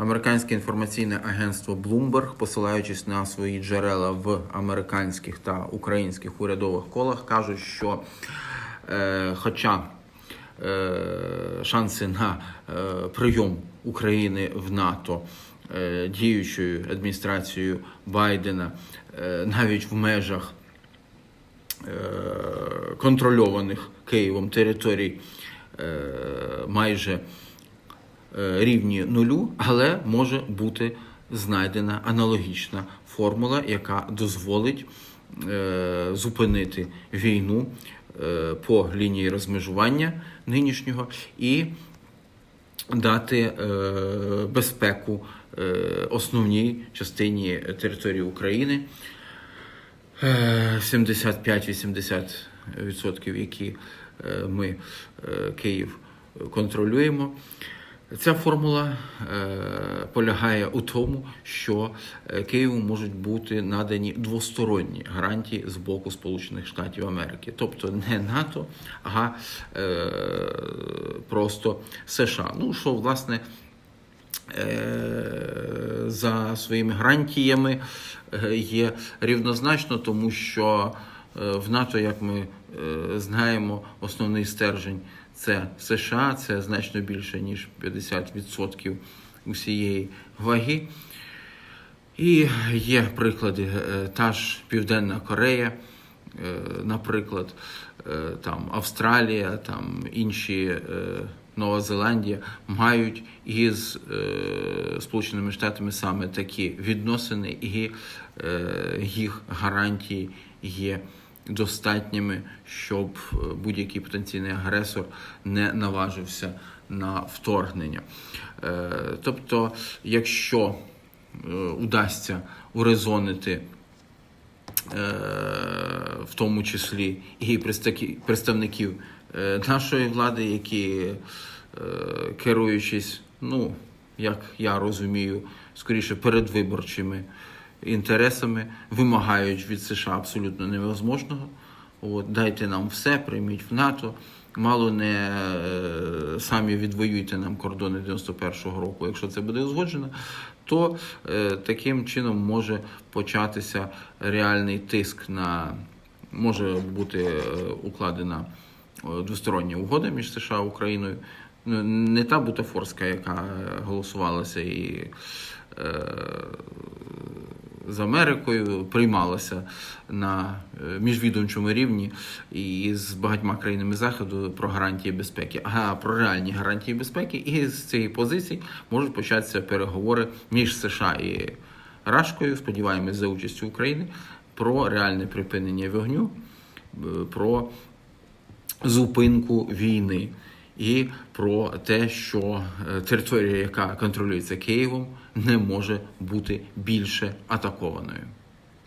Американське інформаційне агентство Bloomberg, посилаючись на свої джерела в американських та українських урядових колах, кажуть, що е, хоча е, шанси на е, прийом України в НАТО е, діючою адміністрацією Байдена е, навіть в межах е, контрольованих Києвом територій е, майже рівні нулю, але може бути знайдена аналогічна формула, яка дозволить е, зупинити війну е, по лінії розмежування нинішнього і дати е, безпеку е, основній частині території України. Е, 75-80%, які е, ми е, Київ контролюємо. Ця формула е, полягає у тому, що е, Києву можуть бути надані двосторонні гарантії з боку Сполучених Штатів Америки, тобто не НАТО, а е, просто США. Ну що власне за своїми гарантіями є рівнозначно, тому що в НАТО, як ми знаємо, основний стержень це США, це значно більше ніж 50% усієї ваги. І є приклади, е, та ж Південна Корея, е, наприклад, е, там Австралія, там інші Нова Зеландія мають із Сполученими Штатами саме такі відносини, і їх гарантії є достатніми, щоб е, будь-який потенційний агресор не наважився на вторгнення. Е, тобто, якщо е, удасться урезонити в тому числі і представників нашої влади, які, керуючись, ну, як я розумію, скоріше передвиборчими інтересами, вимагають від США абсолютно невозможного. От, дайте нам все, прийміть в НАТО. Мало не е, самі відвоюйте нам кордони 91-го року, якщо це буде узгоджено, то е, таким чином може початися реальний тиск на може бути е, укладена двостороння угода між США і Україною. Ну, Не та бутафорська, яка голосувалася і з Америкою приймалася на е, міжвідомчому рівні і з багатьма країнами заходу про гарантії безпеки. А про реальні гарантії безпеки, і з цієї позиції можуть початися переговори між США і Рашкою, сподіваємось, за участю України, про реальне припинення вогню, е, про зупинку війни і про те, що е, територія, яка контролюється Києвом, не може бути більше атакованою.